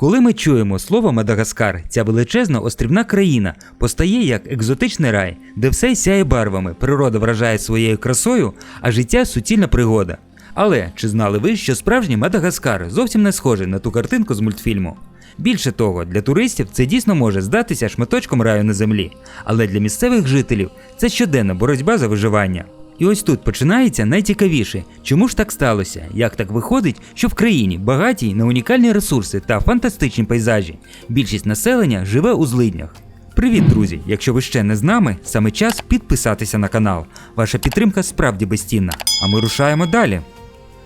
Коли ми чуємо слово Мадагаскар, ця величезна острівна країна постає як екзотичний рай, де все сяє барвами, природа вражає своєю красою, а життя суцільна пригода. Але чи знали ви, що справжній Мадагаскар зовсім не схожий на ту картинку з мультфільму? Більше того, для туристів це дійсно може здатися шматочком раю на землі, але для місцевих жителів це щоденна боротьба за виживання. І ось тут починається найцікавіше, чому ж так сталося, як так виходить, що в країні багатій на унікальні ресурси та фантастичні пейзажі, більшість населення живе у злиднях. Привіт, друзі! Якщо ви ще не з нами, саме час підписатися на канал. Ваша підтримка справді безцінна. А ми рушаємо далі.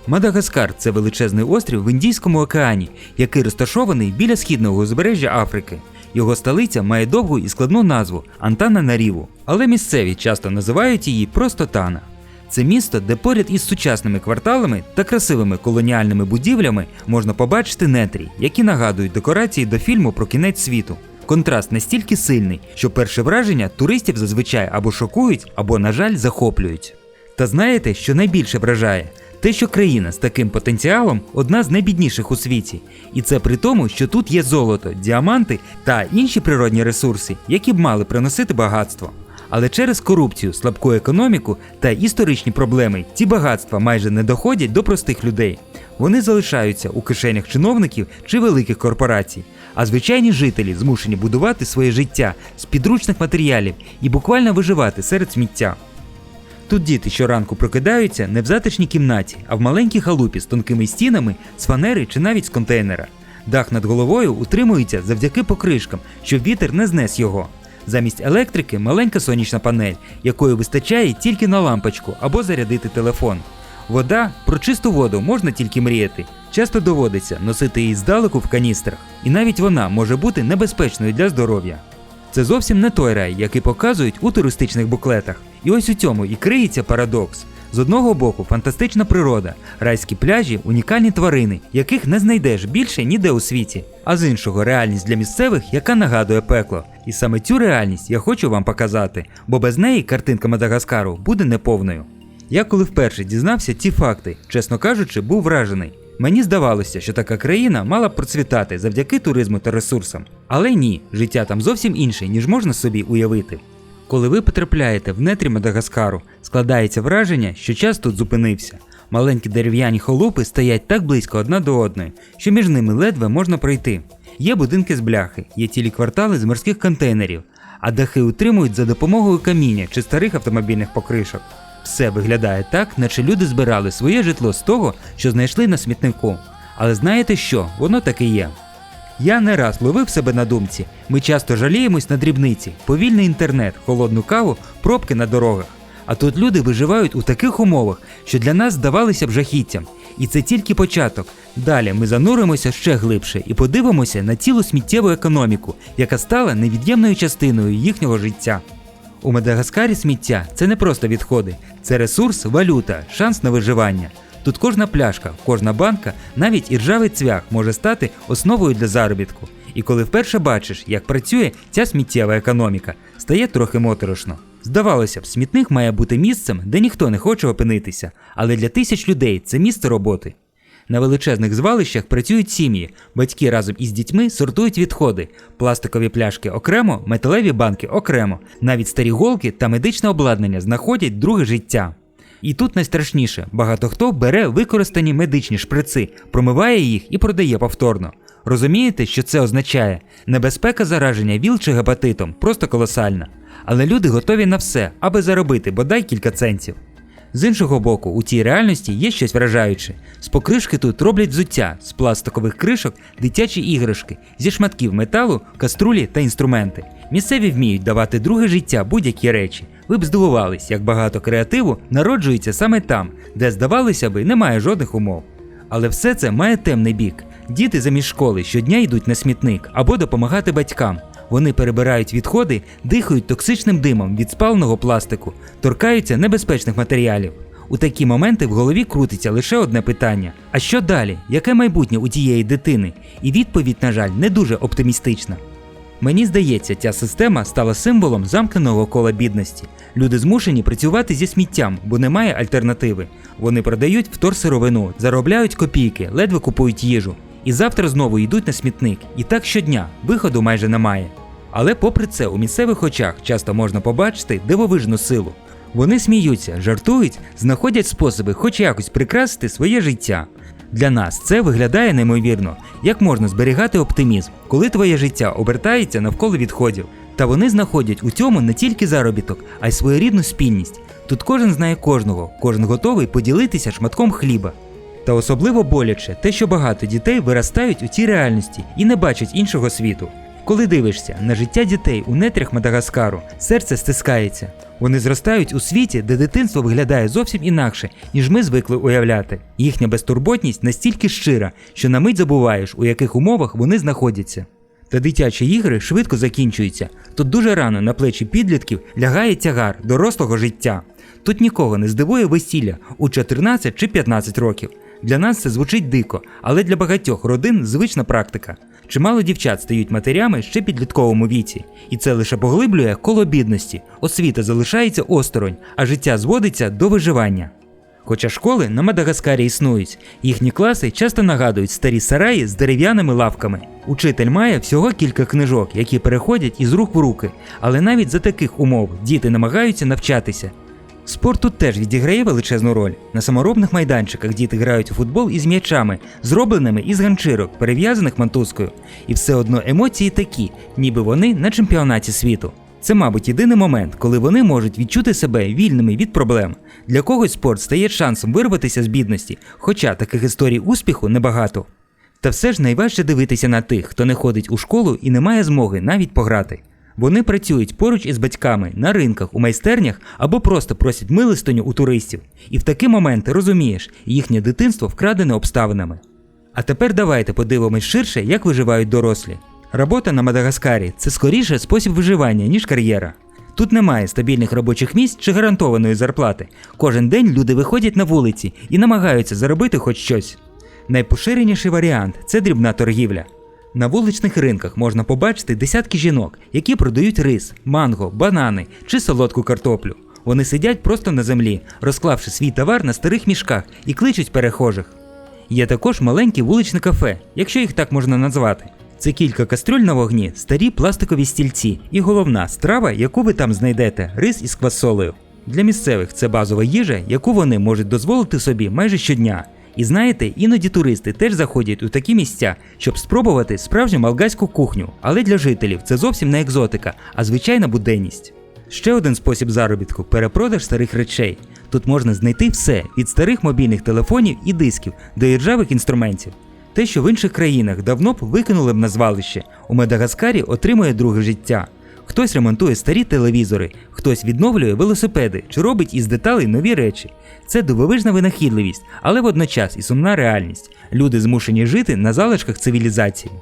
Мадагаскар це величезний острів в Індійському океані, який розташований біля східного узбережжя Африки. Його столиця має довгу і складну назву Антана Наріву, але місцеві часто називають її просто Тана. Це місто, де поряд із сучасними кварталами та красивими колоніальними будівлями можна побачити нетрі, які нагадують декорації до фільму про кінець світу. Контраст настільки сильний, що перше враження туристів зазвичай або шокують, або, на жаль, захоплюють. Та знаєте, що найбільше вражає? Те, що країна з таким потенціалом одна з найбідніших у світі, і це при тому, що тут є золото, діаманти та інші природні ресурси, які б мали приносити багатство. Але через корупцію, слабку економіку та історичні проблеми ці багатства майже не доходять до простих людей. Вони залишаються у кишенях чиновників чи великих корпорацій, а звичайні жителі змушені будувати своє життя з підручних матеріалів і буквально виживати серед сміття. Тут діти щоранку прокидаються не в затишній кімнаті, а в маленькій халупі з тонкими стінами, з фанери чи навіть з контейнера. Дах над головою утримується завдяки покришкам, щоб вітер не знес його. Замість електрики маленька сонячна панель, якої вистачає тільки на лампочку або зарядити телефон. Вода про чисту воду можна тільки мріяти. Часто доводиться носити її здалеку в каністрах, і навіть вона може бути небезпечною для здоров'я. Це зовсім не той рай, який показують у туристичних буклетах. І ось у цьому і криється парадокс. З одного боку, фантастична природа, райські пляжі, унікальні тварини, яких не знайдеш більше ніде у світі. А з іншого реальність для місцевих, яка нагадує пекло. І саме цю реальність я хочу вам показати, бо без неї картинка Мадагаскару буде неповною. Я коли вперше дізнався ці факти, чесно кажучи, був вражений. Мені здавалося, що така країна мала б процвітати завдяки туризму та ресурсам. Але ні, життя там зовсім інше, ніж можна собі уявити. Коли ви потрапляєте в нетрі Мадагаскару, складається враження, що час тут зупинився. Маленькі дерев'яні холупи стоять так близько одна до одної, що між ними ледве можна пройти. Є будинки з бляхи, є цілі квартали з морських контейнерів, а дахи утримують за допомогою каміння чи старих автомобільних покришок. Все виглядає так, наче люди збирали своє житло з того, що знайшли на смітнику. Але знаєте що? Воно так і є. Я не раз ловив себе на думці. Ми часто жаліємось на дрібниці, повільний інтернет, холодну каву, пробки на дорогах. А тут люди виживають у таких умовах, що для нас здавалися б жахіттям. І це тільки початок. Далі ми зануримося ще глибше і подивимося на цілу сміттєву економіку, яка стала невід'ємною частиною їхнього життя. У Мадагаскарі сміття це не просто відходи, це ресурс, валюта, шанс на виживання. Тут кожна пляшка, кожна банка, навіть і ржавий цвях може стати основою для заробітку. І коли вперше бачиш, як працює ця сміттєва економіка, стає трохи моторошно. Здавалося б, смітник має бути місцем, де ніхто не хоче опинитися, але для тисяч людей це місце роботи. На величезних звалищах працюють сім'ї, батьки разом із дітьми сортують відходи, пластикові пляшки окремо, металеві банки окремо, навіть старі голки та медичне обладнання знаходять друге життя. І тут найстрашніше, багато хто бере використані медичні шприци, промиває їх і продає повторно. Розумієте, що це означає? Небезпека зараження ВІЛ чи гепатитом просто колосальна. Але люди готові на все, аби заробити бодай кілька центів. З іншого боку, у цій реальності є щось вражаюче. З покришки тут роблять взуття, з пластикових кришок, дитячі іграшки, зі шматків металу, каструлі та інструменти. Місцеві вміють давати друге життя будь-які речі. Ви б здивувались, як багато креативу народжується саме там, де, здавалося би, немає жодних умов. Але все це має темний бік. Діти замість школи щодня йдуть на смітник або допомагати батькам. Вони перебирають відходи, дихають токсичним димом від спаленого пластику, торкаються небезпечних матеріалів. У такі моменти в голові крутиться лише одне питання: а що далі? Яке майбутнє у тієї дитини? І відповідь, на жаль, не дуже оптимістична. Мені здається, ця система стала символом замкненого кола бідності. Люди змушені працювати зі сміттям, бо немає альтернативи. Вони продають вторсировину, заробляють копійки, ледве купують їжу. І завтра знову йдуть на смітник. І так щодня виходу майже немає. Але попри це, у місцевих очах часто можна побачити дивовижну силу. Вони сміються, жартують, знаходять способи хоч якось прикрасити своє життя. Для нас це виглядає неймовірно, як можна зберігати оптимізм, коли твоє життя обертається навколо відходів. Та вони знаходять у цьому не тільки заробіток, а й своєрідну спільність. Тут кожен знає кожного, кожен готовий поділитися шматком хліба. Та особливо боляче те, що багато дітей виростають у цій реальності і не бачать іншого світу. Коли дивишся на життя дітей у нетрях Мадагаскару, серце стискається. Вони зростають у світі, де дитинство виглядає зовсім інакше, ніж ми звикли уявляти. Їхня безтурботність настільки щира, що на мить забуваєш, у яких умовах вони знаходяться. Та дитячі ігри швидко закінчуються. Тут дуже рано на плечі підлітків лягає тягар дорослого життя. Тут нікого не здивує весілля у 14 чи 15 років. Для нас це звучить дико, але для багатьох родин звична практика. Чимало дівчат стають матерями ще підлітковому віці, і це лише поглиблює коло бідності, освіта залишається осторонь, а життя зводиться до виживання. Хоча школи на Мадагаскарі існують, їхні класи часто нагадують старі сараї з дерев'яними лавками. Учитель має всього кілька книжок, які переходять із рук в руки, але навіть за таких умов діти намагаються навчатися. Спорт тут теж відіграє величезну роль. На саморобних майданчиках діти грають у футбол із м'ячами, зробленими із ганчирок, перев'язаних мантузкою. І все одно емоції такі, ніби вони на чемпіонаті світу. Це, мабуть, єдиний момент, коли вони можуть відчути себе вільними від проблем. Для когось спорт стає шансом вирватися з бідності, хоча таких історій успіху небагато. Та все ж найважче дивитися на тих, хто не ходить у школу і не має змоги навіть пограти. Вони працюють поруч із батьками на ринках, у майстернях або просто просять милостиню у туристів. І в такі моменти розумієш, їхнє дитинство вкрадене обставинами. А тепер давайте подивимось ширше, як виживають дорослі. Робота на Мадагаскарі це скоріше спосіб виживання, ніж кар'єра. Тут немає стабільних робочих місць чи гарантованої зарплати. Кожен день люди виходять на вулиці і намагаються заробити хоч щось. Найпоширеніший варіант це дрібна торгівля. На вуличних ринках можна побачити десятки жінок, які продають рис, манго, банани чи солодку картоплю. Вони сидять просто на землі, розклавши свій товар на старих мішках і кличуть перехожих. Є також маленькі вуличні кафе, якщо їх так можна назвати. Це кілька кастрюль на вогні, старі пластикові стільці і головна страва, яку ви там знайдете рис із квасолею. Для місцевих це базова їжа, яку вони можуть дозволити собі майже щодня. І знаєте, іноді туристи теж заходять у такі місця, щоб спробувати справжню малгайську кухню, але для жителів це зовсім не екзотика, а звичайна буденність. Ще один спосіб заробітку перепродаж старих речей. Тут можна знайти все від старих мобільних телефонів і дисків до іржавих інструментів. Те, що в інших країнах давно б викинули б на звалище, у Мадагаскарі отримує друге життя. Хтось ремонтує старі телевізори, хтось відновлює велосипеди чи робить із деталей нові речі. Це дивовижна винахідливість, але водночас і сумна реальність. Люди змушені жити на залишках цивілізації.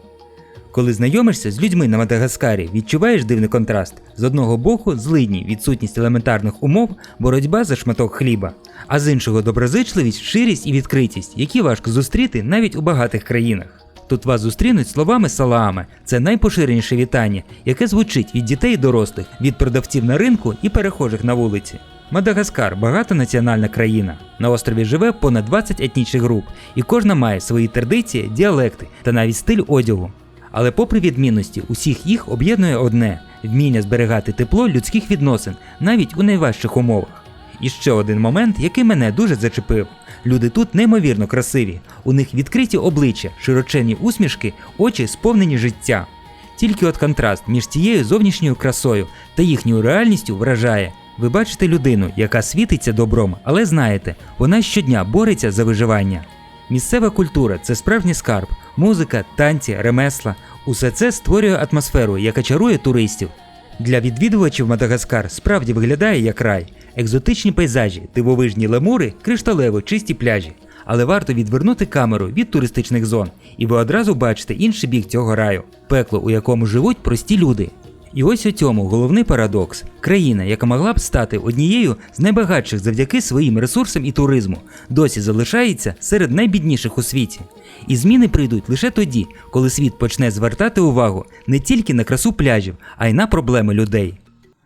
Коли знайомишся з людьми на Мадагаскарі, відчуваєш дивний контраст. З одного боку, злидні, відсутність елементарних умов, боротьба за шматок хліба, а з іншого доброзичливість, ширість і відкритість, які важко зустріти навіть у багатих країнах. Тут вас зустрінуть словами салаами. Це найпоширеніше вітання, яке звучить від дітей і дорослих, від продавців на ринку і перехожих на вулиці. Мадагаскар багатонаціональна країна. На острові живе понад 20 етнічних груп, і кожна має свої традиції, діалекти та навіть стиль одягу. Але попри відмінності, усіх їх об'єднує одне вміння зберігати тепло людських відносин навіть у найважчих умовах. І ще один момент, який мене дуже зачепив. Люди тут неймовірно красиві, у них відкриті обличчя, широченні усмішки, очі сповнені життя. Тільки от контраст між цією зовнішньою красою та їхньою реальністю вражає. Ви бачите людину, яка світиться добром, але знаєте, вона щодня бореться за виживання. Місцева культура це справжній скарб, музика, танці, ремесла. Усе це створює атмосферу, яка чарує туристів. Для відвідувачів Мадагаскар справді виглядає як рай, екзотичні пейзажі, дивовижні лемури, кришталево чисті пляжі. Але варто відвернути камеру від туристичних зон, і ви одразу бачите інший бік цього раю пекло, у якому живуть прості люди. І ось у цьому головний парадокс: країна, яка могла б стати однією з найбагатших завдяки своїм ресурсам і туризму, досі залишається серед найбідніших у світі. І зміни прийдуть лише тоді, коли світ почне звертати увагу не тільки на красу пляжів, а й на проблеми людей.